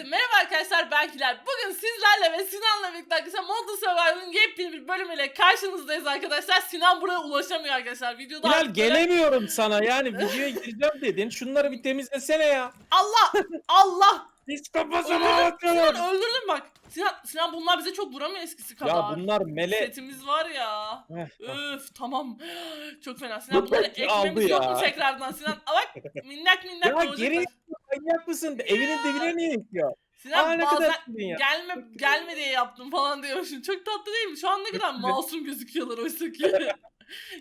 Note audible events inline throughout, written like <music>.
Herkese merhaba arkadaşlar ben Hilal. Bugün sizlerle ve Sinan'la birlikte arkadaşlar Modern Survival'ın yepyeni bir bölümüyle karşınızdayız arkadaşlar. Sinan buraya ulaşamıyor arkadaşlar. Videoda Hilal böyle- gelemiyorum sana yani videoya gireceğim dedin. Şunları bir temizlesene ya. Allah! Allah! Hiç kafasına. Sinan öldürdüm bak. Sinan, Sinan bunlar bize çok vuramıyor eskisi kadar. Ya bunlar mele. Setimiz var ya. Öf tamam. <gasps> Çok fena. Sinan Bu bunları ekmemiz yok mu tekrardan? Sinan bak minnak minnak Ya geri manyak mısın? Evinin dibine niye yıkıyor? Sinan Aa ne bazen kadar ya. gelme gelme diye yaptım falan diyormuşum. Çok tatlı değil mi? Şu an ne kadar masum gözüküyorlar oysa ki. <laughs>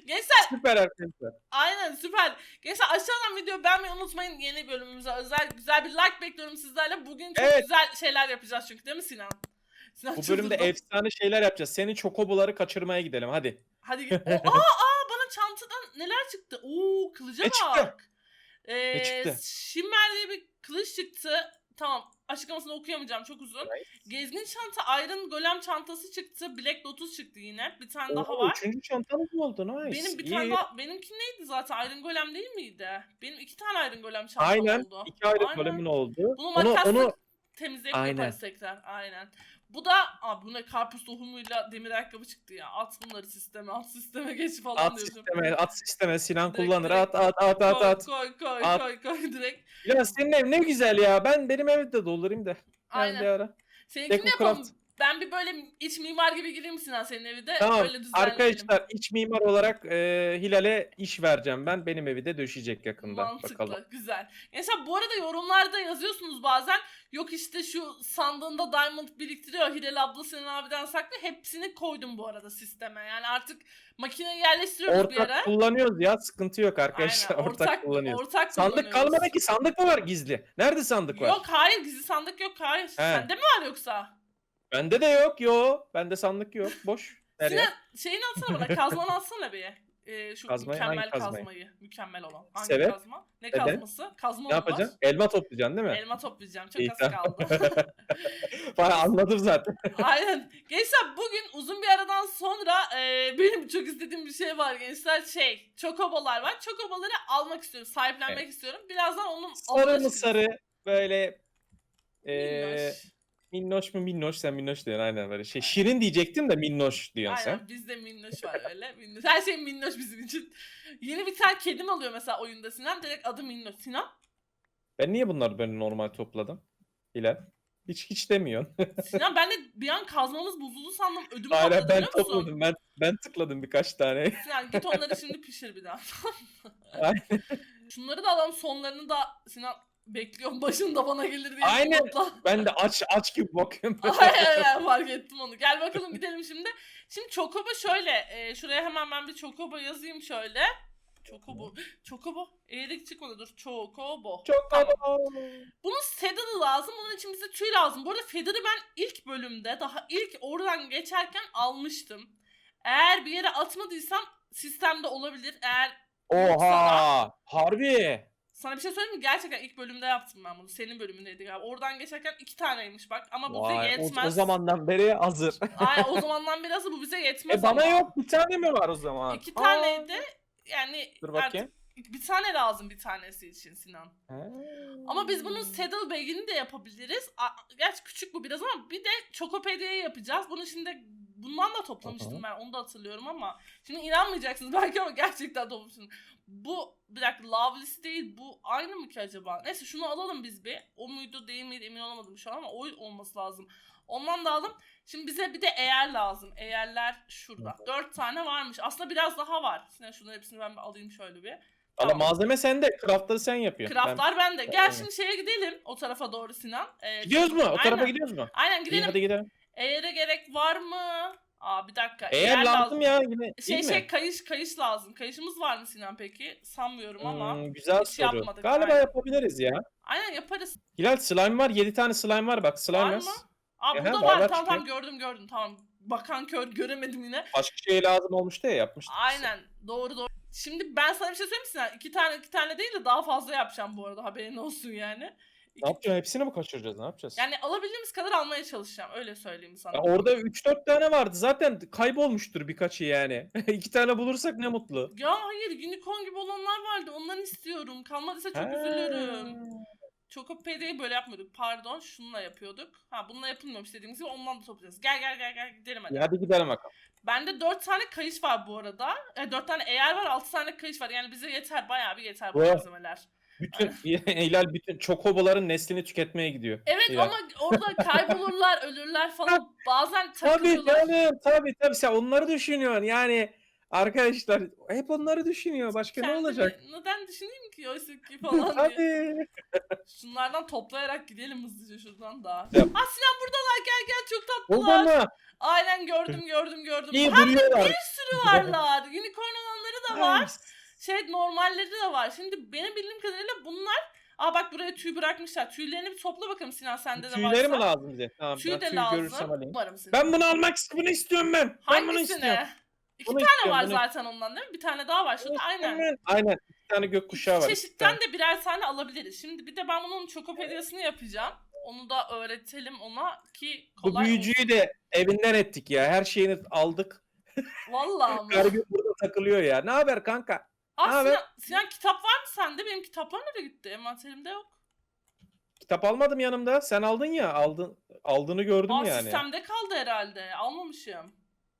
Gençler Süper arkadaşlar. aynen süper. Gençler aşağıdan video beğenmeyi unutmayın. Yeni bölümümüze özel güzel bir like bekliyorum sizlerle. Bugün çok Evet. güzel şeyler yapacağız çünkü değil mi Sinan? <laughs> Sinan Bu bölümde çıldırdı. efsane şeyler yapacağız. Senin çokoboları kaçırmaya gidelim hadi. Hadi <laughs> aa, aa bana çantadan neler çıktı? Oo kılıca Ne çıktı? Ee, Ne çıktı? Diye bir kılıç çıktı. Tamam açıklamasını okuyamayacağım çok uzun. Gezgin çanta, Iron Golem çantası çıktı. Black Lotus çıktı yine. Bir tane daha Oo, var. Üçüncü çantamız mı oldu? Nice. Benim bir İyi. tane daha, benimki neydi zaten? Iron Golem değil miydi? Benim iki tane Iron Golem çantam Aynen. oldu. İki ayrı Aynen. bölümün oldu. Bunu Onu, makasla onu temizleyip Aynen. yaparız tekrar. Aynen. Bu da, abi bu ne karpuz tohumuyla demir ayakkabı çıktı ya. At bunları sisteme, at sisteme geç falan at diyorsun. sisteme, at sisteme Sinan Direkt, kullanır. direkt. At at at at at. Koy koy At. koy koy direkt. Ya senin ev ne güzel ya. Ben benim evde de doldurayım da. Ben Aynen. bir ara. Seninkini yapalım. Ben bir böyle iç mimar gibi gireyim Sinan senin evinde. Tamam Öyle düzenleyelim. arkadaşlar iç mimar olarak e, Hilal'e iş vereceğim ben. Benim evi de döşeyecek yakında. Mantıklı, Bakalım. güzel. Mesela bu arada yorumlarda yazıyorsunuz bazen. Yok işte şu sandığında diamond biriktiriyor. Hilal abla senin abiden saklı. Hepsini koydum bu arada sisteme. Yani artık makineyi yerleştiriyoruz bir yere. Ortak kullanıyoruz ya sıkıntı yok arkadaşlar. Aynen, ortak, kullanıyoruz. Ortak Sandık kalmadı ki sandık mı var gizli? Nerede sandık var? Yok hayır gizli sandık yok hayır. Sende mi var yoksa? Bende de yok yo. Bende sandık yok. Boş. <laughs> Nereye? Sinan şeyini atsana bana. Kazmanı atsana bir. Ee, şu Kazmayı, mükemmel hangi kazmayı? kazmayı. Mükemmel olan. Hangi Sebep? kazma? Ne Neden? kazması? Kazma Ne var? yapacaksın? Elma toplayacaksın değil mi? Elma toplayacağım. Çok İyi, az tamam. kaldı. <laughs> Bana anladım zaten. <laughs> Aynen. Gençler bugün uzun bir aradan sonra e, benim çok istediğim bir şey var gençler. Şey, çokobolar var. Çokoboları almak istiyorum, sahiplenmek istiyorum. Birazdan onun Sarı mı sarı böyle e, minnoş mu minnoş sen minnoş diyorsun aynen böyle şey. Şirin diyecektim de minnoş diyorsun Aynen sen. bizde minnoş var öyle. Minnoş. Her şey minnoş bizim için. Yeni bir tane kedim alıyor mesela oyunda Sinan. Direkt adı minnoş. Sinan? Ben niye bunları böyle normal topladım? Hilal. Hiç hiç demiyorsun. <laughs> Sinan ben de bir an kazmamız bozuldu sandım. Ödüm Aynen patladı ben biliyor musun? topladım. Ben ben tıkladım birkaç tane. <laughs> Sinan git onları şimdi pişir bir daha. Aynen. Şunları da alalım sonlarını da Sinan bekliyorum başında bana gelir diye. Aynen. umutla. Ben de aç aç gibi bakıyorum. <laughs> Aynen aynen fark ettim onu. Gel bakalım gidelim şimdi. Şimdi Chocobo şöyle. e, şuraya hemen ben bir Chocobo yazayım şöyle. Chocobo. Chocobo. Eğrik çıkmadı dur. Chocobo. Tamam. Bunun feather'ı lazım. Bunun için bize tüy lazım. Bu arada feather'ı ben ilk bölümde daha ilk oradan geçerken almıştım. Eğer bir yere atmadıysam sistemde olabilir. Eğer Oha! Harbi. Sana bir şey söyleyeyim mi? Gerçekten ilk bölümde yaptım ben bunu. Senin bölümündeydi galiba. Oradan geçerken iki taneymiş bak. Ama bu bize Vay, o, yetmez. <laughs> o zamandan beri hazır. Ay o zamandan biraz bu bize yetmez e bana ama. yok bir tane mi var o zaman? İki Aa. taneydi. Yani Dur artık bakayım. bir tane lazım bir tanesi için Sinan. Ha. Ama biz bunun saddle bag'ini de yapabiliriz. A- Gerçi küçük bu biraz ama bir de Chocopedia'yı yapacağız. Bunu şimdi bundan da toplamıştım ben onu da hatırlıyorum ama şimdi inanmayacaksınız belki ama gerçekten toplamıştım. Bu bir dakika Loveless değil bu aynı mı ki acaba? Neyse şunu alalım biz bir. O muydu değil miydi emin olamadım şu an ama o olması lazım. Ondan da aldım. Şimdi bize bir de eğer lazım. Eğerler şurada. Dört tane varmış. Aslında biraz daha var. Sinan şunların hepsini ben bir alayım şöyle bir. Tamam. malzeme sende. Craftları sen yapıyorsun. Craftlar bende. Gel şimdi şeye gidelim. O tarafa doğru Sinan. Ee, Ben- Gidiyoruz mu? O tarafa Aynen. gidiyoruz mu? Aynen İyi gidelim. hadi gidelim. Eğer'e gerek var mı? Aa bir dakika. Eğer lazım ya yine Şey şey mi? kayış kayış lazım. Kayışımız var mı Sinan peki? Sanmıyorum ama. Hmm, güzel hiç soru. yapmadık, Galiba aynen. yapabiliriz ya. Aynen yaparız. Hilal slime var. 7 tane slime var bak. Slime Var yaz. mı? Aa Ehe, burada var, Tamam tamam gördüm gördüm. Tamam. Bakan kör göremedim yine. Başka şey lazım olmuştu ya yapmıştık. Aynen. Doğru doğru. Şimdi ben sana bir şey söyleyeyim mi Sinan? İki tane iki tane değil de daha fazla yapacağım bu arada. Haberin olsun yani. Ne yapacağız? Hepsini mi kaçıracağız? Ne yapacağız? Yani alabildiğimiz kadar almaya çalışacağım. Öyle söyleyeyim sana. Ya orada 3-4 tane vardı. Zaten kaybolmuştur birkaçı yani. <laughs> 2 tane bulursak ne mutlu. Ya hayır unicorn gibi olanlar vardı. Ondan istiyorum. Kalmadıysa çok Ha. üzülürüm. Chocopedia'yı böyle yapmıyorduk. Pardon şununla yapıyorduk. Ha bununla yapılmıyormuş dediğimiz gibi ondan da toplayacağız. Gel gel gel gel gidelim hadi. Ya Hadi gidelim bakalım. Bende 4 tane kayış var bu arada. E, 4 tane eğer var 6 tane kayış var. Yani bize yeter bayağı bir yeter bu Oh. malzemeler. Bütün <laughs> Hilal bütün çokoboların neslini tüketmeye gidiyor. Evet Hilal. ama orada kaybolurlar, <laughs> ölürler falan. Bazen Tabii takılıyorlar. canım tabii tabii sen onları düşünüyorsun yani arkadaşlar hep onları düşünüyor başka ne Kendimi olacak? Neden düşüneyim ki oysa ki falan <laughs> diye. Tabii. Şunlardan toplayarak gidelim hızlıca şuradan da. Yap. Ha Sinan buradalar gel gel çok Oldu tatlılar. Aynen gördüm gördüm gördüm. İyi Hem de duruyorlar. bir sürü varlar. Unicorn olanları da var. Şey normalleri de var. Şimdi benim bildiğim kadarıyla bunlar Aa bak buraya tüy bırakmışlar. Tüylerini bir topla bakalım Sinan sende de varsa. Tüyleri mi lazım bize? Tamam Tüy ben de tüy lazım. görürsem alayım. Ben bunu almak istiyorum. Bunu istiyorum ben. Ben bunu istiyorum. İki Bunu tane istiyorum, var bunu zaten ondan değil mi? Bir tane daha var şurada. Aynen. Aynen. Bir tane gökkuşağı İki var. çeşitten de birer tane alabiliriz. Şimdi bir de ben bunun çokopediyasını yapacağım. Onu da öğretelim ona ki Bu kolay büyücüyü de evinden ettik ya. Her şeyini aldık. olsun. Vallahi mı? Garibim burada takılıyor ya. Ne haber kanka? Aa? Sinan, Sinan kitap var mı sende? Benim kitaplar nereye gitti? Envanterimde yok. Kitap almadım yanımda. Sen aldın ya. Aldın aldığını gördüm Aa yani. sistemde kaldı herhalde. Almamışım.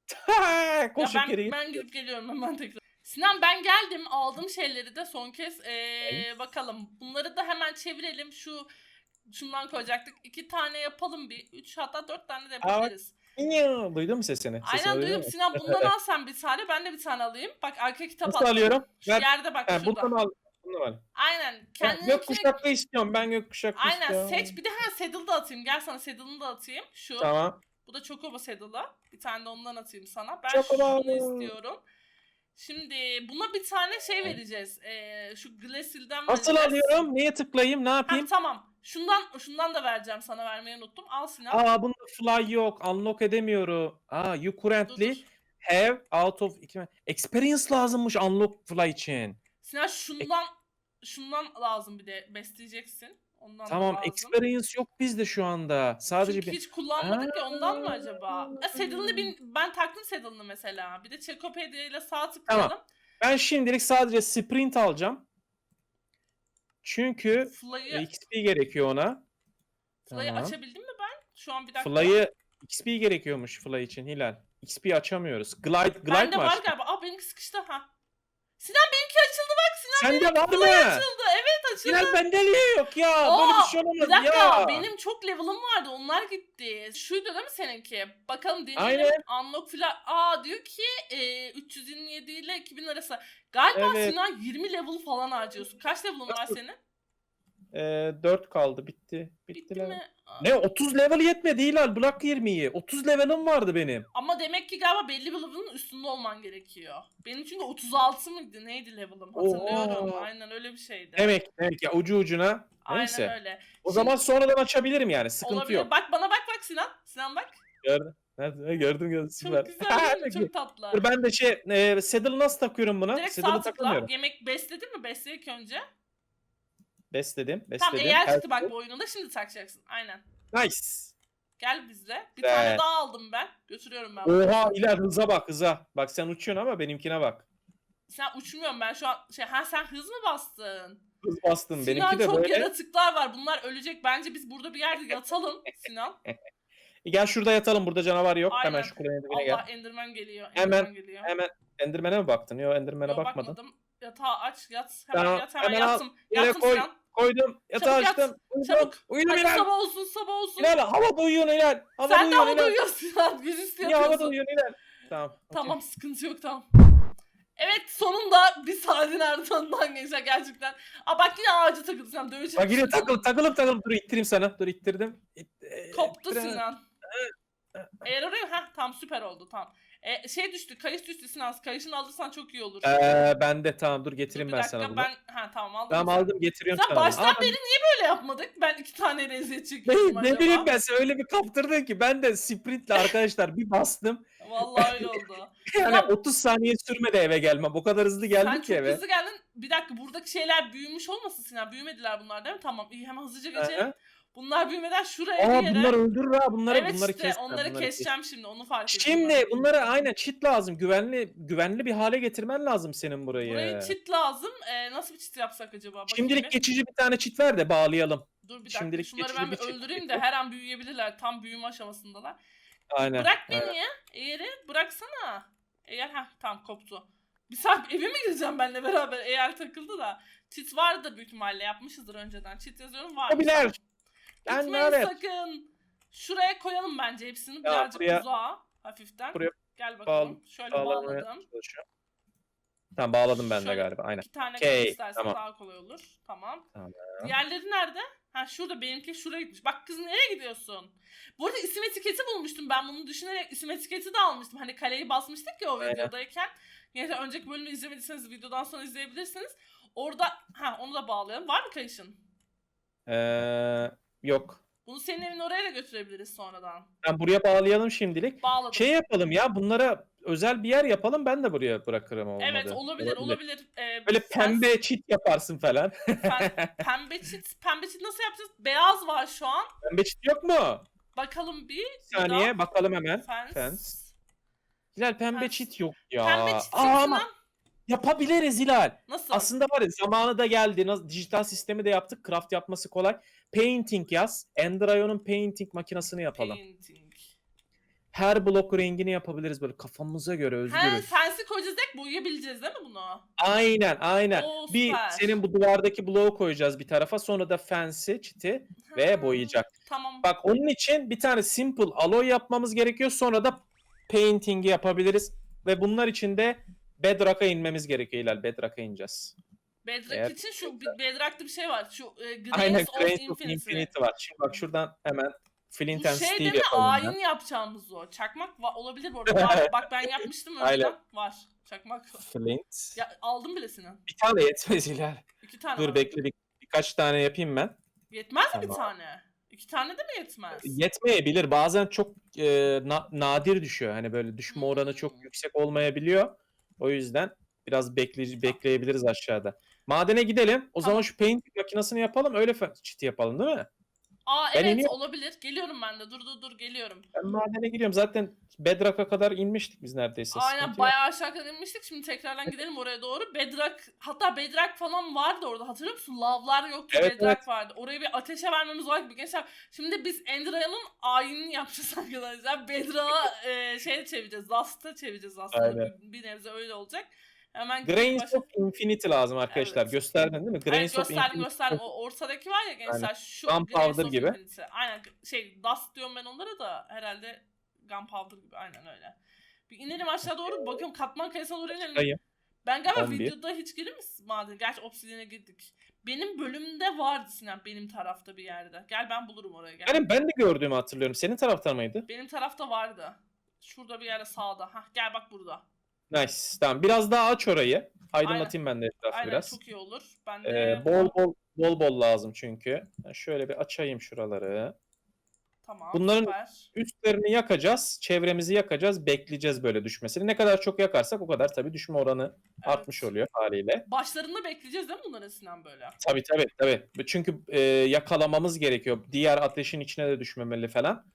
<laughs> Koşup ya ben, ben gidip geliyorum hemen tekrar. Sinan ben geldim aldım şeyleri de son kez ee, bakalım bunları da hemen çevirelim şu şundan koyacaktık iki tane yapalım bir üç hatta dört tane de yapabiliriz. Ya, Duydun mu sesini? Sesini Aynen duydun duydum mu? Sinan bundan al sen bir tane ben de bir tane alayım. Bak arka kitap Nasıl alıyorum? Şu Ver. yerde bak Ha, şurada. bundan al. Bundan al. Aynen Ben kendine gökkuşaklı istiyorum. Ben gökkuşaklı Aynen istiyorum. seç bir de hemen saddle da atayım. Gel sana saddle'ını da atayım. Şu. Tamam. Bu da Chocobo saddle'ı. Bir tane de ondan atayım sana. Ben Chocobo. şunu istiyorum. Şimdi buna bir tane şey vereceğiz. Ee, şu Glacial'den Nasıl vereceğiz. alıyorum? Neye tıklayayım? Ne Ha, yapayım? tamam. Şundan şundan da vereceğim sana vermeyi unuttum. Al Sinan. Aa bunda fly yok. Unlock edemiyorum. Aa you Dur, currently dur. have out of experience lazımmış unlock fly için. Sinan şundan şundan lazım bir de besleyeceksin. Ondan da Tamam lazım. experience yok bizde şu anda. Sadece Çünkü bir hiç kullanmadık ya ondan mı acaba? E, saddle'ını bin, ben taktım saddle'ını mesela. Bir de Chocopedia ile sağ tıklayalım. ben şimdilik sadece sprint alacağım. Çünkü Fly'ı XP gerekiyor ona. Fly'ı Tamam. açabildim mi ben? Şu an bir dakika. Fly'ı XP gerekiyormuş Fly için Hilal. XP açamıyoruz. Glide glide Bende mi var açtın? galiba. Aa benimki sıkıştı ha. Sinan benimki açıldı bak Sinan Sende var Fly mı? açıldı. Evet açıldı. Hilal bende niye yok ya? Böyle Aa, bir şey olamaz Bir dakika ya. benim çok level'ım vardı onlar gitti. Şuydu değil mi seninki? Bakalım deneyelim. Unlock filan. Aa diyor ki e, 327 ile 2000 arası. Galiba Evet. Sinan 20 level falan harcıyorsun. Kaç level'ın var <laughs> senin? Ee, 4 kaldı bitti. Bitti, Bitti level. mi? Ne 30 level yetmedi Hilal bırak 20'yi. 30 levelim vardı benim. Ama demek ki galiba belli bir level'ın üstünde olman gerekiyor. Benim çünkü 36 mıydı neydi level'ım hatırlıyorum. Oha. Aynen öyle bir şeydi. Demek demek ya ucu ucuna. Aynen Neyse. öyle. O zaman sonradan açabilirim yani sıkıntı Olabilir. yok. Bak bana bak bak Sinan. Sinan bak. Gördüm. Nerede? Gördüm gördüm süper. Çok güzel değil mi? <laughs> Çok tatlı. Dur ben de şey e, saddle nasıl takıyorum buna? Direkt Saddle'ı sağ tıkla. takamıyorum. Yemek besledin mi? Besle ilk önce. Besledim. Besledim. Tamam eğer çıktı bak şey- bu oyununda şimdi takacaksın. Aynen. Nice. Gel bizle. Bir Güzel. tane daha aldım ben. Götürüyorum ben. bunu. Oha Hilal hıza bak hıza. Bak sen uçuyorsun ama benimkine bak. Sen uçmuyorum ben şu an. Şey, ha sen hız mı bastın? Hız bastın. Sinan Benimki de çok böyle. yaratıklar var. Bunlar ölecek. Bence biz burada bir yerde yatalım <laughs> Sinan. E, Gel şurada yatalım. Burada canavar yok. Hemen Aynen. şu kulenin dibine gel. Allah Enderman geliyor. Hemen, Enderman geliyor. Hemen Enderman'e mi baktın? Yok Enderman'e Yok, bakmadın. bakmadım. Yatağı aç yat. Hemen Tamam, yat hemen, hemen al. yattım. Yere Yattım koy. Sinan. Koydum. Yatağı Çabuk yat, açtım. Uyudum. çabuk. Uyudum Hadi Hilal. sabah olsun sabah olsun. Hilal havada uyuyorsun Hilal. Havada Sen de uyuyorsun havada Hilal. uyuyorsun Sinan. Yüzüstü Niye havada yapıyorsun. uyuyorsun Hilal? Tamam. okey. Tamam sıkıntı yok tamam. Evet sonunda bir saatin ardından geçer gerçekten. Aa bak yine ağaca takıldı Sinan döveceğim. Bak yine takılıp takılıp takılıp dur ittireyim sana. Dur ittirdim. İt- e, Koptu ittirem- Sinan. Eğer oraya ha tamam süper oldu tamam. E, şey düştü kayış düştü Sinan. Kayışını alırsan çok iyi olur. Ee, ben de tamam dur Dur getireyim bir ben dakika, sana bunu. ben ha tamam aldım. Tamam aldım getiriyorum Sen sana. baştan Aa, beri niye böyle yapmadık? Ben iki tane lezzet ne, çekiyorum acaba. ne bileyim ben sen öyle bir kaptırdın ki ben de sprintle arkadaşlar bir bastım. Vallahi öyle oldu. <laughs> Yani Tamam. 30 saniye sürmedi eve gelmem. O kadar hızlı Sen geldik çok ki eve. hızlı geldin. Bir dakika buradaki şeyler büyümüş olmasın Sinan? Büyümediler bunlar değil mi? Tamam iyi hemen hızlıca geçelim. Aha. Bunlar büyümeden şuraya Aa bir yere. bunlar öldürür ha bunları evet bunları işte kes. onları bunları kes. keseceğim şimdi onu fark ettim. Şimdi ben. bunlara aynen çit lazım. Güvenli güvenli bir hale getirmen lazım senin burayı. Burayı çit lazım. Ee, nasıl bir çit yapsak acaba? Bakayım Şimdilik bir. geçici bir tane çit ver de bağlayalım. Dur bir dakika Şimdilik şunları ben bir öldüreyim de gibi. her an büyüyebilirler. Tam büyüme aşamasındalar. Aynen. Bırak beni evet. ya. Eğeri bıraksana. Eğer ha tam koptu. Bir saat <laughs> eve mi gireceğim benimle beraber? Eğer takıldı da. Çit vardır büyük ihtimalle yapmışızdır önceden. Çit yazıyorum var. Olabilir. Ben Gitmeyin evet. sakın. Şuraya koyalım bence hepsini. Birazcık buraya- uzağa hafiften. buraya Gel bakalım. bağlı- Şöyle Bağlamaya bağladım. çalışıyorum. Tamam bağladım ben de Şöyle galiba. Aynen. İki tane Okey, okay, istersen tamam. daha kolay olur. Tamam. Tamam. Diğerleri nerede? Ha şurada benimki şuraya gitmiş. Bak kız nereye gidiyorsun? Bu arada isim etiketi bulmuştum ben bunu düşünerek isim etiketi de almıştım. Hani kaleyi basmıştık ya o Aynen. videodayken. Yani önceki bölümü izlemediyseniz videodan sonra izleyebilirsiniz. Orada ha onu da bağlayalım. Var mı kayışın? Ee, yok. Bunu senin evin oraya da götürebiliriz sonradan. Ben buraya bağlayalım şimdilik. Bağladım. Şey yapalım ya bunlara özel bir yer yapalım ben de buraya bırakırım olmadı. evet olabilir olabilir. Ee, Böyle sen- pembe çit yaparsın falan. pen- <laughs> pembe çit. Pembe çit nasıl yapacağız? Beyaz var şu an. pembe çit yok mu? Bakalım bir. Bir saniye daha. bakalım hemen. Fence. Fence. Hilal pembe Fence. çit yok ya. Pembe çit Aa, ama yapabiliriz Hilal. nasıl? Aslında var ya zamanı da geldi. Nasıl, dijital sistemi de yaptık. Craft yapması kolay. Painting yaz. Endrayon'un painting makinesini yapalım. Painting. Her blok rengini yapabiliriz böyle kafamıza göre He, özgürüz. fence'i koyacağız ek boyayabileceğiz değil mi bunu? Aynen aynen. Oo, bir süper. senin bu duvardaki bloğu koyacağız bir tarafa. Sonra da fence'i, çiti ve boyayacak. Tamam. Bak onun için bir tane simple alloy yapmamız gerekiyor. Sonra da painting'i yapabiliriz. Ve bunlar için de Bedrock'a inmemiz gerekiyor Hilal. Bedrock'a ineceğiz. Bedrock eğer- için şu Bedrock'ta bir şey var. Şu e, Aynen of Grains of Infinity. Var. Şimdi bak şuradan hemen Flint Bu and şey Steel yapalım. ya. Ayin yapacağımız o. Çakmak va- olabilir bu arada. <laughs> Var. Bak ben yapmıştım önceden. Var. Çakmak. Flint. Ya, aldım bile senin. Bir tane yetmez Hilal. İki tane Dur var. bekle bir, birkaç tane yapayım ben. Yetmez mi bir tane? İki tane de mi yetmez? Yetmeyebilir. Bazen çok e, na- nadir düşüyor. Hani böyle düşme oranı çok Hmm. yüksek olmayabiliyor. O yüzden biraz bekle bekleyebiliriz aşağıda. Madene gidelim. O zaman şu paint makinesini yapalım. Öyle çiti yapalım değil mi? Aa Ben evet iniyorum. olabilir. Geliyorum ben de. Dur dur dur geliyorum. Ben madene gidiyorum. Zaten Bedrock'a kadar inmiştik biz neredeyse. Aynen Sıkıntı yok. bayağı aşağı kadar inmiştik. Şimdi tekrardan gidelim oraya doğru. Bedrock hatta Bedrock falan vardı orada. Hatırlıyor musun? Lavlar yoktu. Evet, evet. vardı. Oraya bir ateşe vermemiz var gibi. Gençler şimdi biz Endra'nın ayinini yapacağız <laughs> arkadaşlar. Bedrock'a e, şey çevireceğiz. Last'a çevireceğiz aslında. Aynen. Bir, bir nebze öyle olacak. Hemen Grains başa- of Infinity lazım arkadaşlar. Evet. Gösterdin değil mi? Evet, Grains of gösterdim Infinity. gösterdim. O ortadaki var ya gençler şu Gunpowder gibi. Infinity. Aynen şey Dust diyorum ben onlara da herhalde Gunpowder gibi aynen öyle. Bir inelim aşağı doğru bakalım katman kayasına doğru inelim. Sayayım. Ben galiba 11. videoda hiç girir misin maden? Gerçi Obsidian'e girdik. Benim bölümde vardı Sinan benim tarafta bir yerde. Gel ben bulurum oraya gel. Yani ben de gördüğümü hatırlıyorum. Senin taraftan mıydı? Benim tarafta vardı. Şurada bir yerde sağda. Hah gel bak burada. Nice. Tamam. Biraz daha aç orayı. Aydınlatayım ben de etrafı Aynen biraz. çok iyi olur. Ben de Ee, bol bol bol bol lazım çünkü. Ben şöyle bir açayım şuraları. tamam bunların- süper. Üstlerini yakacağız, çevremizi yakacağız, bekleyeceğiz böyle düşmesini. Ne kadar çok yakarsak o kadar tabii düşme oranı artmış Evet. oluyor haliyle. Başlarında bekleyeceğiz değil mi bunların Sinan böyle? Tabii tabii tabii. Çünkü e, yakalamamız gerekiyor. Diğer ateşin içine de düşmemeli falan.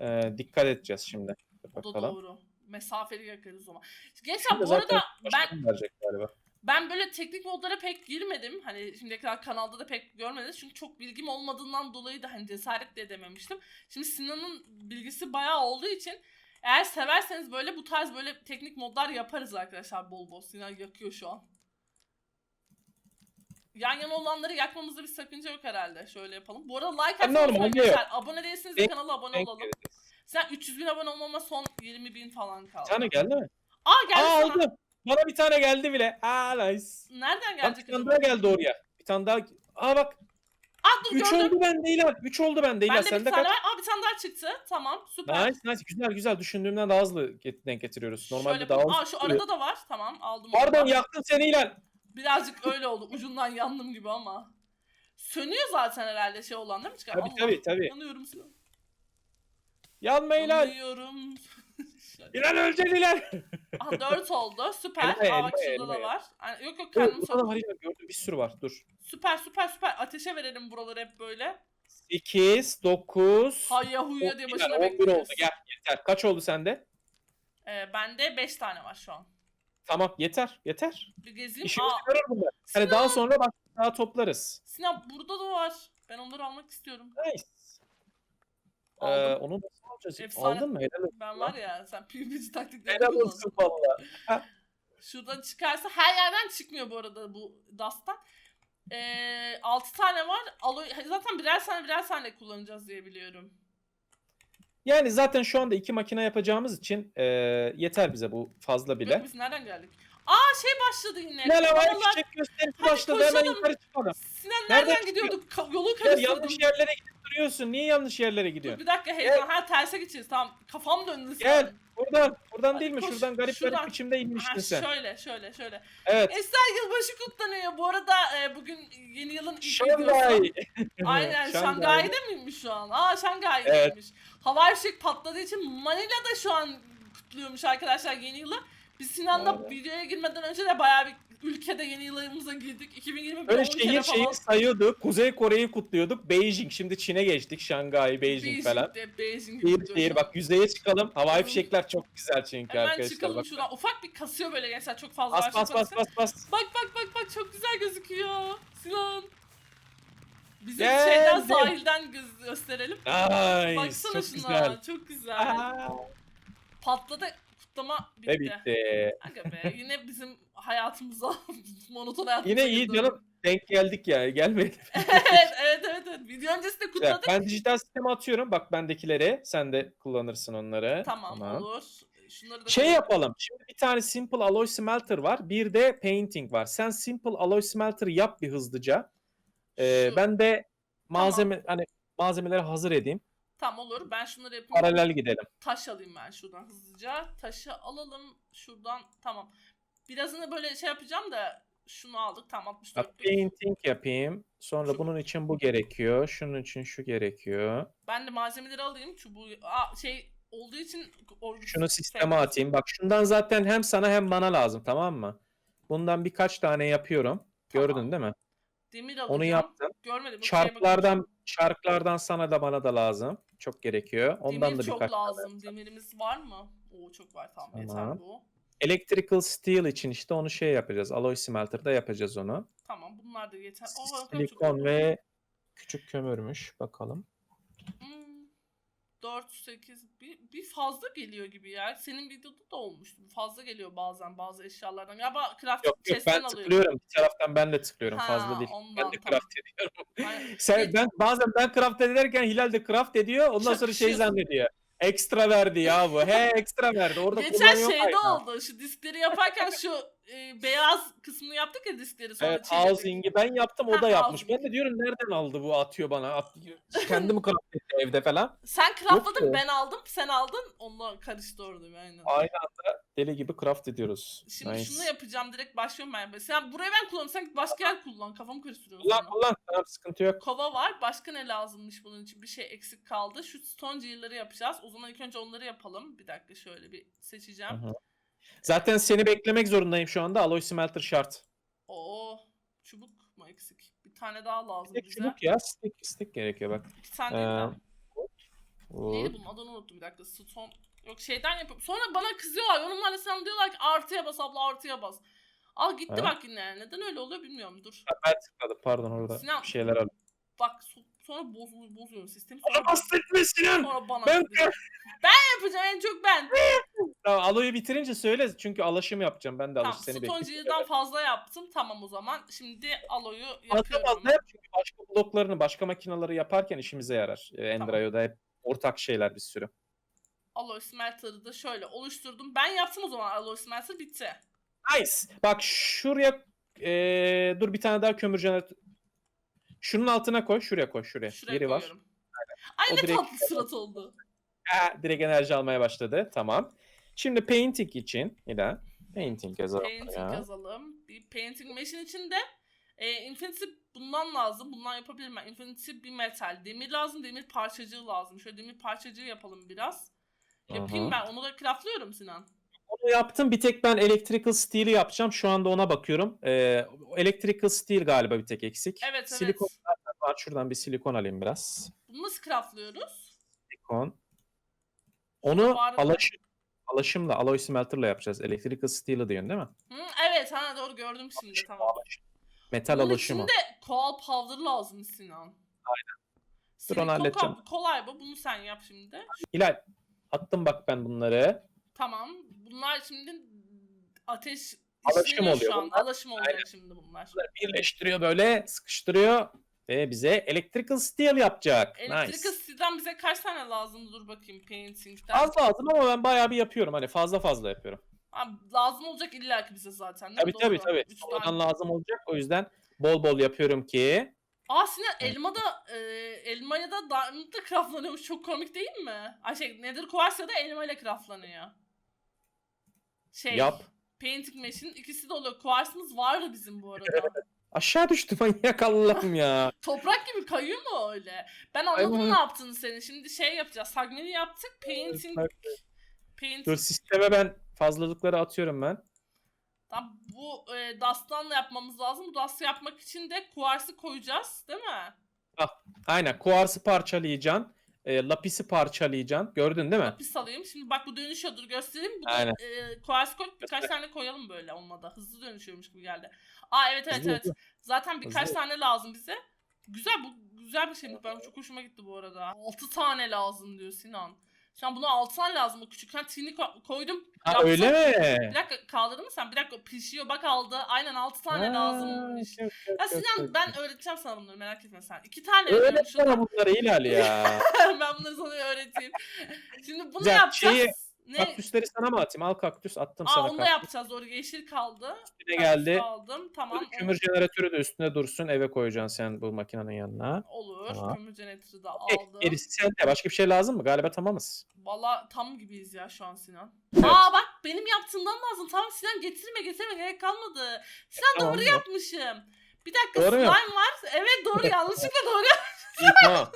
E, dikkat edeceğiz şimdi. O da Bakalım. doğru. Mesafeli yakarız o zaman. Gençler bu arada ben verecek galiba. ben böyle teknik modlara pek girmedim. Hani şimdiye kadar kanalda da pek görmediniz. Çünkü çok bilgim olmadığından dolayı da hani cesaret de edememiştim. Şimdi Sinan'ın bilgisi bayağı olduğu için eğer severseniz böyle bu tarz böyle teknik modlar yaparız arkadaşlar bol bol. Sinan yakıyor şu an. Yan yana olanları yakmamızda bir sakınca yok herhalde. Şöyle yapalım. Bu arada like Ben atmayı unutmayın. Abone değilseniz de kanala abone olalım. Sen 300 bin abone olmama son 20 bin falan kaldı. Bir tane geldi mi? Aa geldi Aa sana. aldım. Bana bir tane geldi bile. Aa nice. Nereden Bak gelecek bir tane daha geldi oraya. Bir tane daha. Aa bak. Aa dur 3 gördüm. oldu bende İlhan. 3 oldu bende İlhan. Bende bir tane kaç? var. Aa bir tane daha çıktı. Tamam süper. Nice nice. Güzel güzel. Düşündüğümden daha hızlı get- denk getiriyoruz. Normalde Şöyle daha hızlı. Aa şu arada da var. Tamam aldım. Pardon onu yaktım seni İlhan. Birazcık öyle oldu. Ucundan yandım gibi ama. Sönüyor zaten herhalde şey olan değil mi? Çıkar? Tabii Allah, tabii tabii. Yanıyorum. Yanma İlhan. Yanıyorum. <laughs> İlhan öleceksin İlhan. Aha 4 oldu. Süper. Elma, Aa bak elma, şurada da elma. var. Ay, yok yok kendim Burada da var. Gördüm bir sürü var. Dur. Süper süper süper. Ateşe verelim buraları hep böyle. 8, 9, Hayya huyya diye 11 başına 11 bekliyoruz. oldu. Gel yeter. Kaç oldu sende? Ee, bende 5 tane var şu an. Tamam yeter. Yeter. Bir gezeyim. İşimizi Aa görür bunlar. Hani daha sonra bak daha toplarız. Sinan burada da var. Ben onları almak istiyorum. Nice. Ee, Aldım. onu nasıl alacağız? Efsane. Aldın mı? Helal olsun. Ben var ya sen PvP'ci taktikleri Helal olsun valla. Şuradan çıkarsa her yerden çıkmıyor bu arada bu Dust'tan. Ee, 6 tane var. Aloy, zaten birer tane birer tane kullanacağız diye biliyorum. Yani zaten şu anda iki makine yapacağımız için e, yeter bize bu fazla Yok, bile. biz nereden geldik? Aa şey başladı yine. Gel havai Vallahi fişek gösterisi Hadi başladı hemen koşalım. yukarı çıkalım. Sinan Nereden nereden gidiyorduk? Ka- yolu Ya karıştırdım. yanlış yerlere gidip duruyorsun. Niye yanlış yerlere Dur gidiyorsun? bir dakika heyecan. Ha terse gideceğiz. Tamam. Kafam döndü. Gel. Buradan. Buradan Hadi değil mi? koş, Şuradan garip şuradan. garip biçimde inmiştin Ha, sen. şöyle şöyle şöyle. Evet. Eser yılbaşı kutlanıyor. Bu arada e, bugün yeni yılın ilk videosu. Şangay. Aynen Şangay. Şangay'da mıymış şu an? Aa Şangay'daymış. Evet. Havai fişek patladığı için Manila'da şu an kutluyormuş arkadaşlar yeni yılı. Biz Sinan'la Aynen. videoya girmeden önce de bayağı bir ülkede yeni yılımıza girdik. 2021 Öyle 10 şehir şehir falan. sayıyorduk. Kuzey Kore'yi kutluyorduk. Beijing. Şimdi Çin'e geçtik. Şangay, Beijing falan. Beijing'de, Beijing Şehir şehir. Bak yüzeye çıkalım. Havai fişekler çok güzel çünkü Hemen arkadaşlar. çıkalım Bak. şuradan. Ufak bir kasıyor böyle gençler çok fazla. Bas bas bas bas bas. Bak bak bak bak çok güzel gözüküyor. Sinan. Bizim Geldim. şeyden sahilden göz- gösterelim. Nice. Baksana çok şuna. güzel. Çok güzel. Aa, Patladı. Kutlama bitti. Ve bitti. Aga be yine bizim hayatımıza <laughs> monoton hayatımıza Yine iyi girdi. canım. Denk geldik ya. Gelmedi. <laughs> evet evet evet evet. Video öncesi de Güzel. kutladık. Ben dijital sisteme atıyorum. Bak bendekileri. Sen de kullanırsın onları. Tamam, olur. Şunları da Şey yapalım. Şimdi bir tane Simple Alloy Smelter var. Bir de Painting var. Sen Simple Alloy Smelter yap bir hızlıca. Ee, Şu- ben de malzeme hani malzemeleri hazır edeyim. Tamam olur. Ben şunları yapayım. Paralel gidelim. Taş alayım ben şuradan hızlıca. Taşı alalım şuradan. Tamam. Birazını böyle şey yapacağım da şunu aldık. Tamam Bak, 64. painting yapayım. Sonra Şu- bunun için bu gerekiyor. Şunun için şu gerekiyor. Ben de malzemeleri alayım. Çubuğu Aa, şey olduğu için Şunu sisteme atayım. Bak şundan zaten hem sana hem bana lazım tamam mı? Bundan birkaç tane yapıyorum. Gördün Tamam. değil mi? Demir alacağım. Onu yaptım. Görmedim. şeye Çarklardan sana da bana da lazım. Çok gerekiyor. Ondan Demir da çok birkaç lazım. Demirimiz var mı? Oo çok var tamam, yeter Tamam. bu. Electrical steel için işte onu şey yapacağız. Alloy smelter'da yapacağız onu. Tamam bunlar da yeter. Oo, bakalım çok Silikon ve küçük kömürmüş. Bakalım. Hmm, 4, 8 bir, bir fazla geliyor gibi ya. Senin videoda da olmuştu. Fazla geliyor bazen bazı eşyalardan. Galiba craft Yok yok ben alıyor. tıklıyorum. Bir taraftan ben de tıklıyorum. Ha, Fazla değil. ondan, ben de tamam. craft ediyorum. Aynen. <laughs> Sen, ben bazen ben craft ederken Hilal de craft ediyor. Ondan sonra şey Çakışıyor. zannediyor. Ekstra verdi ya bu. He ekstra verdi. Orada Geçen şeyde oldu. Şu diskleri yaparken şu e, beyaz kısmını yaptık ya diskleri sonra Evet housing'i ben yaptım o da yapmış. housing. Ben de diyorum nereden aldı bu atıyor bana. At, <laughs> kendi mi craft evde falan. Sen craftladın Yok. ben aldım sen aldın onunla karıştı orada aynen. Aynı anda deli gibi craft ediyoruz. Şimdi nice. şunu yapacağım direkt başlıyorum ben. Sen burayı ben kullanıyorum sen başka yer kullan kafamı karıştırıyorsun. Kullan kullan. Tamam sıkıntı yok. Kova var. Başka ne lazımmış bunun için? Bir şey eksik kaldı. Şu stone gear'ları yapacağız. O zaman ilk önce onları yapalım. Bir dakika şöyle bir seçeceğim. Hı hı. Zaten seni beklemek zorundayım şu anda. Alloy smelter şart. Oo, çubuk mu eksik? Bir tane daha lazım Tek bize. çubuk ya. Stick, stick gerekiyor bak. İki tane Ee. Neydi bunun adını unuttum bir dakika. Stone. Yok şeyden yapıyorum. Sonra bana kızıyorlar. Yorumlarda sana diyorlar ki artıya bas abla artıya bas. Al gitti bak yine. Neden öyle oluyor bilmiyorum. Dur. Ha, Ben tıkladım pardon orada Sinan- bir şeyler aldım. Bak so- sonra bozuyor, bozuyor sistemi. Sonra, Ama bahsetme Sinan. sonra bana Ben- kızıyor. Ben yapacağım en çok ben. Tamam, Aloy'u bitirince söyle çünkü alaşım yapacağım. Ben de Tamam, alış seni bekliyorum. Gear'dan fazla yaptım. Tamam o zaman. Şimdi Aloy'u Fazla yapıyorum. fazla yap çünkü başka bloklarını, başka makinaları yaparken işimize yarar. Ee, Endrayo'da hep ortak şeyler bir sürü. Alloy Smelter'ı da şöyle oluşturdum. Ben yaptım o zaman Alloy Smelter bitti. Nice. Bak şuraya ee, dur bir tane daha kömür jeneratörü. Şunun altına koy, şuraya koy, şuraya. Şuraya Yeri var. koyuyorum. Ay O ne direkt- tatlı surat oldu. Ha, direkt enerji almaya başladı. Tamam. Şimdi painting için yine painting yazalım. Painting ya. yazalım. Bir painting machine içinde e, Infinity bundan lazım. Bundan yapabilirim ben. Infinity bir metal. Demir lazım. Demir parçacığı lazım. Şöyle demir parçacığı yapalım biraz. Yapayım hı. ben. Onu da craftlıyorum Sinan. Onu yaptım. Bir tek ben electrical steel'i yapacağım. Şu anda ona bakıyorum. Ee, electrical steel galiba bir tek eksik. Evet evet. Silikon var. Şuradan bir silikon alayım biraz. Bunu nasıl craftlıyoruz? Silikon. Onu alaşım, alaşımla, alloy smelter'la yapacağız. Electrical steel'i diyorsun değil mi? Hı, evet ha doğru gördüm şimdi. Alaşım, Tamam. alaşım. Metal Bunun alaşımı. için de koal powder lazım Sinan. Dur, Senin onu halledeceğim. kolay bu. Bunu sen yap şimdi. Hilal attım bak ben bunları. Tamam. Bunlar şimdi ateş Alaşım işleniyor oluyor şu an. bunlar. Alaşım olacak şimdi bunlar. Bunları birleştiriyor böyle sıkıştırıyor ve bize electrical steel yapacak. Electrical nice. Steel'den bize kaç tane lazım? Dur bakayım painting'den. Az lazım ama ben bayağı bir yapıyorum. Hani fazla fazla yapıyorum. Abi, lazım olacak illa ki bize zaten. Tabii tabii tabii. Sonradan lazım olacak. O yüzden bol bol yapıyorum ki. Aa Sinan elma da e, elmaya da diamond da craftlanıyormuş. Çok komik değil mi? Ay şey Nether Quartz ya da elma ile craftlanıyor. Şey, Yap. Painting Machine ikisi de oluyor. Quartz'ımız vardı bizim bu arada. Aşağı düştü <laughs> manyak Allah'ım ya. Toprak gibi kayıyor mu öyle? Ben anladım Aynen. ne yaptığını senin. Şimdi şey yapacağız. Sagmeni yaptık. Painting painting Dur sisteme ben fazlalıkları atıyorum ben. Tamam, bu e, Dust'tan da yapmamız lazım. Bu Dust'ı yapmak için de kuarsı koyacağız, değil mi? Aynen kuarsı parçalayacaksın. E, lapisi parçalayacaksın. Gördün değil mi? Lapis alayım. Şimdi bak bu dönüşüyordur göstereyim. Bu da Aynen. e, kuarsı koy birkaç tane koyalım böyle olmadı. Hızlı dönüşüyormuş gibi geldi. Aa evet evet Hızlı, evet. hızlı. Zaten birkaç Hızlı. tane lazım bize. Güzel bu güzel bir şeymiş. Ben çok hoşuma gitti bu arada. 6 tane lazım diyor Sinan. Sinan buna 6 tane lazım. O küçükken tini ko- koydum. Ha, Yapsam- öyle mi? Bir dakika kaldırdın mı sen? Bir dakika pişiyor bak aldı. Aynen 6 tane Ha, lazımmış. okey, okey, Ya Sinan ben öğreteceğim sana bunları merak etme sen. İki tane Öğret yapıyorum bana bunları Hilal ya. <laughs> ben bunları sana öğreteyim. Şimdi bunu Güzel, yapacağız. şeyi- ne? Kaktüsleri sana mı atayım? Al kaktüs attım Aa sana onu da kaktüs. yapacağız doğru. Yeşil kaldı. Üstüne Kaktüs geldi. Aldım. Tamam. Kömür jeneratörü de üstüne dursun. Eve koyacaksın sen bu makinenin yanına. Olur. Tamam. Kömür jeneratörü de aldım. gerisi sende. Başka bir şey lazım mı? Galiba tamamız. Valla tam gibiyiz ya şu an Sinan. Evet. Aa bak benim yaptığımdan lazım. Tamam Sinan getirme getirme gerek kalmadı. Sinan Tamam, doğru tamam. yapmışım. Bir dakika Doğru slime var. Evet doğru <laughs> yanlışlıkla doğru İyi tamam.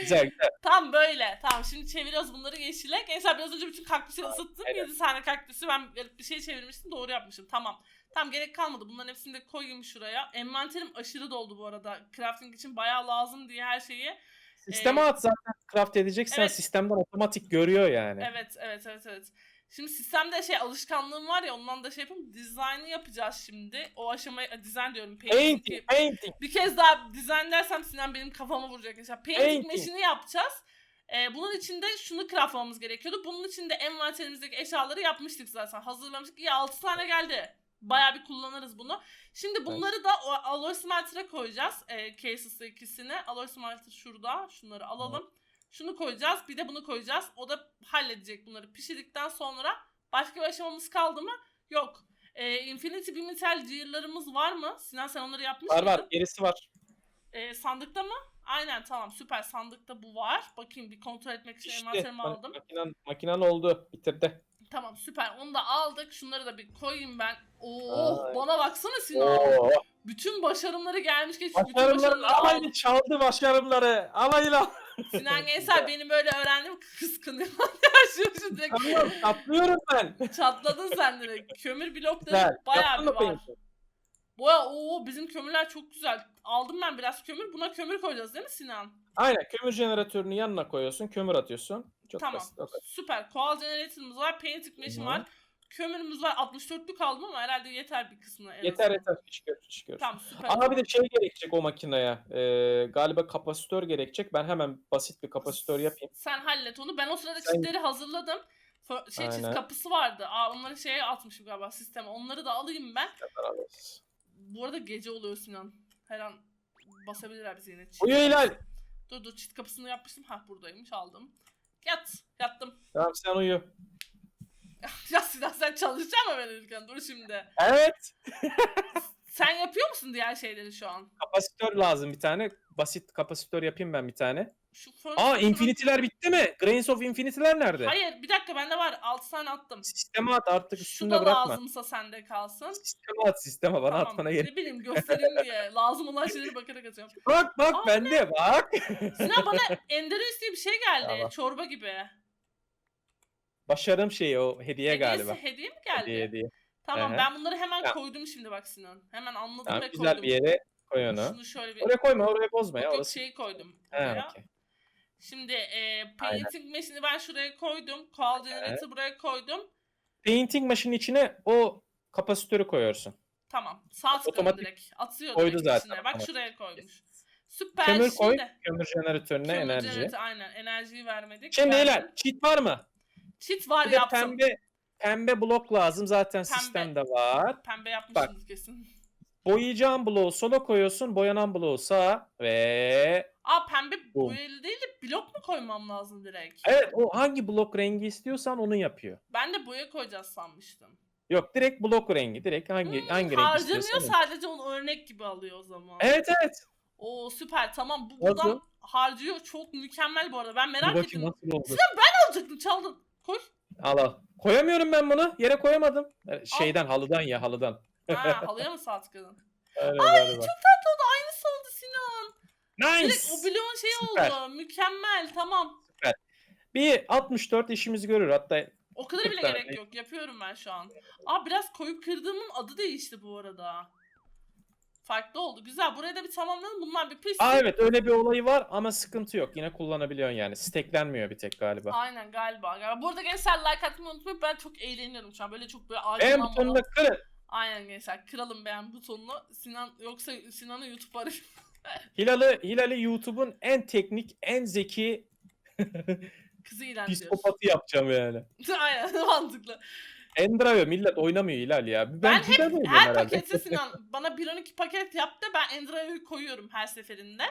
Güzel güzel. Tam böyle. Tamam şimdi çeviriyoruz bunları yeşile. Gençler biraz önce bütün kaktüsü ısıttım. aynen. 7 tane kaktüsü ben bir şey çevirmiştim. Doğru yapmışım. Tamam. Tamam gerek kalmadı. Bunların hepsini de koyayım şuraya. Envanterim aşırı doldu bu arada. Crafting için bayağı lazım diye her şeyi. Sisteme Ee, at zaten craft edeceksen evet. sistemden otomatik görüyor yani. Evet evet evet evet. Şimdi sistemde şey alışkanlığım var ya ondan da şey yapayım. Dizaynı yapacağız şimdi. O aşamayı dizayn diyorum. Painting, painting. Bir kez daha dizayn dersem Sinan benim kafama vuracak. Mesela painting, Painting. yapacağız. Ee, bunun için de şunu craftlamamız gerekiyordu. Bunun için de envanterimizdeki eşyaları yapmıştık zaten. Hazırlamıştık. İyi 6 tane geldi. Bayağı bir kullanırız bunu. Şimdi bunları da o alloy smelter'a koyacağız. Ee, cases'ı ikisini. Alloy smelter şurada. Şunları alalım. Şunu koyacağız. Bir de bunu koyacağız. O da halledecek bunları. Pişirdikten sonra başka bir aşamamız kaldı mı? Yok. Ee, Infinity bir metal gear'larımız var mı? Sinan sen onları yapmış Var mıydın? var gerisi var. Ee, sandıkta mı? Aynen tamam süper sandıkta bu var. Bakayım bir kontrol etmek için İşte envanterimi aldım. makinen, makinen oldu. Bitirdi. Tamam süper onu da aldık. Şunları da bir koyayım ben. Oo Ay. bana baksana Sinan. Oo. Bütün başarımları gelmiş geçmiş. Bütün başarımları aldım. alayını çaldı başarımları. Alayla. Sinan Gençler beni böyle öğrendim kıskanıyor. <laughs> şu, direkt Atlıyorum, atlıyorum ben. çatladın sen direkt. Kömür blokları Güzel. bayağı Yaptın bir mı var. Boya oo bizim kömürler çok güzel. Aldım ben biraz kömür. Buna kömür koyacağız değil mi Sinan? Aynen kömür jeneratörünü yanına koyuyorsun. Kömür atıyorsun. Çok Tamam. basit. o kadar. Süper. Koal generator'ımız var. Painting machine Hı. var. Kömürümüz var. 64'lük kaldım ama herhalde yeter bir kısmına. en Yeter azından. yeter. İş gör. Tamam süper. Ama bir de şey gerekecek o makineye. Ee, galiba kapasitör gerekecek. Ben hemen basit bir kapasitör yapayım. Sen hallet onu. Ben o sırada Sen- çitleri hazırladım. Şey çift Aynen. kapısı vardı. Aa onları şeye atmışım galiba sisteme. Onları da alayım ben. Bu arada gece oluyor Sinan. Her an basabilirler bizi yine. Çift Uyu Hilal. Dur dur çift kapısını yapmıştım. Ha buradaymış aldım. Yat. Yattım. Tamam sen uyu. <laughs> ya Sinan sen çalışacak mı ben uyurken? Dur şimdi. Evet. Sen yapıyor musun diğer şeyleri şu an? Kapasitör lazım bir tane. Basit kapasitör yapayım ben bir tane. Şu Aa Infinity'ler bitti mi? Grains of Infinity'ler nerede? Hayır bir dakika bende var. 6 tane attım. Sisteme at artık Şu üstünde da bırakma. lazımsa sende kalsın. Sisteme at sisteme bana atmana gerek. Ne bileyim göstereyim diye. Lazım olan şeyleri bakarak atıyorum. Bak bak Aa, bende bak. Sinan bana <laughs> Enderus diye bir şey geldi. Tamam. Çorba gibi. Başarım şeyi o hediye Hediyesi- galiba. Hediye mi geldi? Hediye hediye. Tamam Ehe. ben bunları hemen Tamam. koydum şimdi bak Sinan. Hemen anladım Tamam, ve güzel koydum. bir yere koy onu. Şunu şöyle bir Oraya koyma oraya bozma ya. Yok, yok, Orası. şeyi koydum. He, Buraya. okey. Şimdi e, painting machine'i ben şuraya koydum. Coil generator buraya koydum. Painting machine içine o kapasitörü koyuyorsun. Tamam. Sağ tıkladım Otomatik direkt. Atıyor koydu direkt zaten, içine. Bak otomatik. şuraya koymuş. Süper. Kömür koy. Şimdi- Kömür jeneratörüne Kömür enerji. jenerati- aynen enerjiyi vermedik. Şimdi Verdin. Hilal cheat var mı? Çit var Bir de pembe pembe blok lazım zaten Pembe. sistemde var. Pembe yapmışsınız kesin. Boyayacağın bloğu sola koyuyorsun, boyanan bloğu sağa ve Aa pembe Bu. boyalı değil de blok mu koymam lazım direkt? evet o hangi blok rengi istiyorsan onu yapıyor. Ben de boya koyacağız sanmıştım. Yok direkt blok rengi. Direkt hangi Hmm, hangi renk harcamıyor istiyorsan. onu. sadece onu örnek gibi alıyor o zaman. Evet evet. Oo süper tamam bu Nasıl? buradan harcıyor. Çok mükemmel bu arada. Ben merak bakayım ettim. nasıl oldu. Alacaktım çaldın. Koy. Al al. Koyamıyorum ben bunu. Yere koyamadım. E, Şeyden halıdan ya halıdan. Ha, <laughs> halıya mı sağ tıkladın? Öyle Ay galiba. çok tatlı oldu. Aynısı oldu Sinan. Direkt Nice. o bloğun şeyi Süper. oldu. Mükemmel tamam. Bir 64 işimizi görür. Hatta O kadar bile gerek yok. Yapıyorum ben şu an. Aa biraz koyup kırdığımın adı değişti bu arada. Farklı oldu. Güzel. Burayı da bir tamamlayalım. Bunlar bir pis. Aa evet öyle bir olayı var ama sıkıntı yok. Yine kullanabiliyorsun yani. Steklenmiyor bir tek galiba. Aynen galiba. galiba. Bu arada gençler like atmayı unutmayın. Ben çok eğleniyorum şu an. Böyle çok böyle Beğen arkadan butonunu kırın. Aynen gençler. Kıralım beğen butonunu. Sinan yoksa Sinan'ı YouTube arayıp. <laughs> Hilal'ı Hilal'i YouTube'un en teknik, en zeki Kızı <laughs> iğrendiriyoruz. psikopatı yapacağım yani. <laughs> Aynen mantıklı. Endrayo millet oynamıyor Hilal ya. Ben, Ben oynuyorum Her herhalde. pakette Sinan bana 1-12 paket yaptı. Ben Endra'yı koyuyorum her seferinde.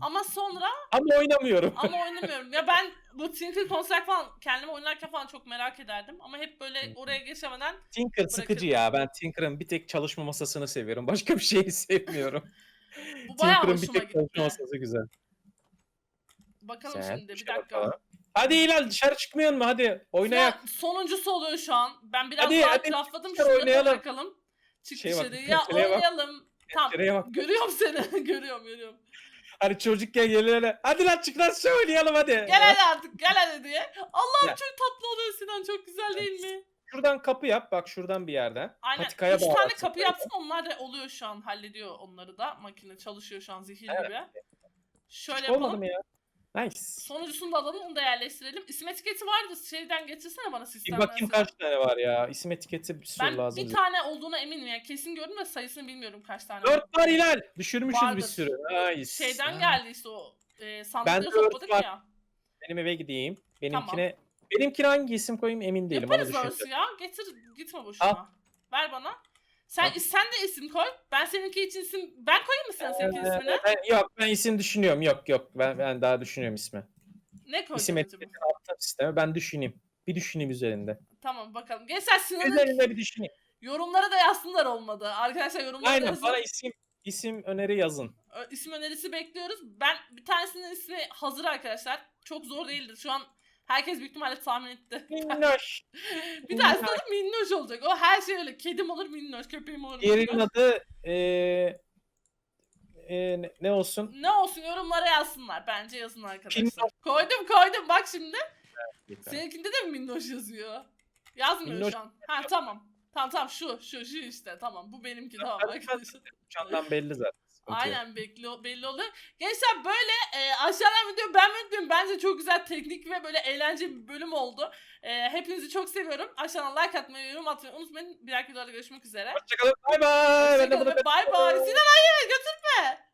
Ama sonra Ama oynamıyorum. ama <laughs> oynamıyorum. Ya ben bu Tinker Construct falan kendime oynarken falan çok merak ederdim. Ama hep böyle oraya geçemeden Tinker sıkıcı ya. Ben Tinker'ın bir tek çalışma masasını seviyorum. <laughs> Başka bir şeyi sevmiyorum. bu bayağı Tinker'ın bir tek çalışma gitti. masası güzel. Bakalım Güzel. şimdi bir şey dakika. bakalım. Hadi Hilal dışarı çıkmıyor mu? Hadi oynayak. Sinan sonuncusu oluyor şu an. Ben biraz Hadi, daha hadi, da oynayalım. bırakalım. Çık Şeye bak, pencereye bak. oynayalım. Tamam. Pencereye bak. Görüyorum seni. <laughs> görüyorum görüyorum. Hani çocukken geliyor Hadi lan çık lan şey oynayalım hadi. Gel hadi artık gel hadi diye. Allah'ım Ya. çok tatlı oluyor Sinan. Çok güzel değil mi? Şuradan kapı yap. Bak şuradan bir yerden. Aynen. Patikaya Üç tane kapı yapsın onlar da oluyor şu an. Hallediyor onları da. Makine çalışıyor şu an Evet. gibi. Şöyle Hiç olmadı yapalım. mı ya? Nice. Sonuncusunu da alalım onu da yerleştirelim. İsim etiketi vardı. Şeyden getirsene bana Bir sistemden. bakayım Sinan. kaç tane var ya. İsim etiketi bir sürü Ben lazım. bir bize. tane olduğuna eminim ya. Kesin gördüm de sayısını bilmiyorum kaç tane. Dört var Hilal. Düşürmüşüz Vardır. bir sürü. Nice. Şeyden Ha. geldi işte o e, sandıkları topladık ya. Benim eve gideyim. Benimkine benimkine hangi isim koyayım emin değilim. Yaparız orası ya. Getir gitme boşuna. Ver bana. Sen Al. sen de isim koy. Ben seninki için isim ben koyayım mı sen seninki Ee, ismini? ben, yok ben isim düşünüyorum. Yok yok. Ben ben daha düşünüyorum ismi. Ne koyacaksın İsim acaba? etiketini attım sisteme. Ben düşüneyim. Bir düşüneyim üzerinde. Tamam bakalım. Gençler Sinan'ın Üzerinde bir düşüneyim. yorumlara da yazsınlar olmadı. Arkadaşlar yorumlara da Aynen yazın. bana isim isim öneri yazın. Ö- İsim önerisi bekliyoruz. Ben bir tanesinin ismi hazır arkadaşlar. Çok zor değildir. Şu an herkes büyük ihtimalle tahmin etti. Minnoş. <laughs> bir tanesi adı minnoş olacak. O her şey öyle. Kedim olur minnoş, köpeğim olur Diğerinin minnoş. adı eee eee, ne, ne olsun? Ne olsun yorumlara yazsınlar. Bence yazın arkadaşlar. Minnoş. Koydum koydum bak şimdi. Seninkinde de mi minnoş yazıyor? Yazmıyor Minnoş. şu an. Ha tamam. Tamam tamam şu şu şu işte tamam bu benimki tamam arkadaşlar. Uçandan belli zaten. Yok. Aynen bekli, belli oluyor. Gençler böyle e, aşağıdan video beğenmeyi unutmayın. Bence çok güzel teknik ve böyle eğlenceli bir bölüm oldu. E, hepinizi çok seviyorum. Aşağıdan like atmayı, yorum atmayı unutmayın. Bir dahaki videoda görüşmek üzere. Hoşçakalın. Bay bay. Ben Hoşçakalın bay bay. Sinan hayır götürme.